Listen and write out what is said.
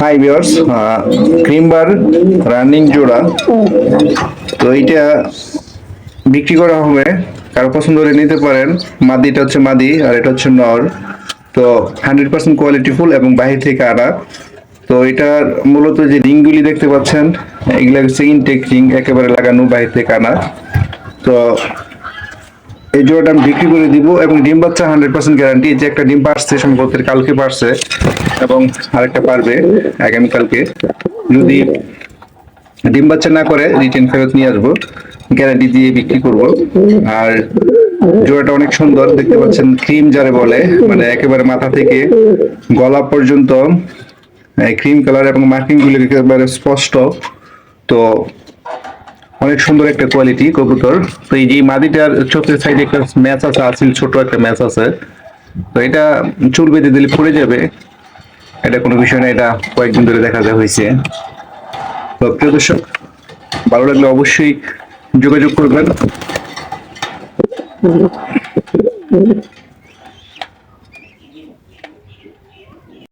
Hi viewers ক্রিমবার running জোড়া তো এইটা বিক্রি করা হবে। কারও পছন্দ হলে নিতে পারেন। মাদিটা হচ্ছে মাদি আর এটা হচ্ছে নর। তো হান্ড্রেড পার্সেন্ট কোয়ালিটি ফুল এবং বাহির থেকে আনা। তো এটার মূলত যে রিংগুলি দেখতে পাচ্ছেন, এগুলো হচ্ছে ইনটেক রিং একেবারে লাগানো, বাহির থেকে আনা। তো এই জোড়াটা আমি বিক্রি করে দিব এবং ডিম বাচ্চা হান্ড্রেড পার্সেন্ট গ্যারান্টি যে একটা ডিম পারছে, সম্ভবত কালকে পারছে এবং আরেকটা পারবে আগামীকালকে। যদি ডিম বাচ্চা না করে রিটেন ফেরত নিয়ে আসব গ্যারান্টি দিয়ে বিক্রি করব। আর জোড়াটা অনেক সুন্দর, দেখতে পাচ্ছেন ক্রিম যারে বলে মানে একেবারে মাথা থেকে গলা পর্যন্ত ক্রিম কালার এবং মার্কিংগুলো একেবারে স্পষ্ট। তো অনেক সুন্দর একটা কোয়ালিটি কবুতর। তো এই যে মাদিটার চোখের সাইডে একটা ম্যাচ আছে, আসিল ছোট একটা ম্যাচ আছে। তো এটা চুল বেঁধে দিলে পড়ে যাবে। এটা কোনো বিষয় না, এটা কয়েকদিন ধরে দেখা যায় হয়েছে। তো প্রিয় দর্শক, ভালো লাগলে অবশ্যই যোগাযোগ করবেন।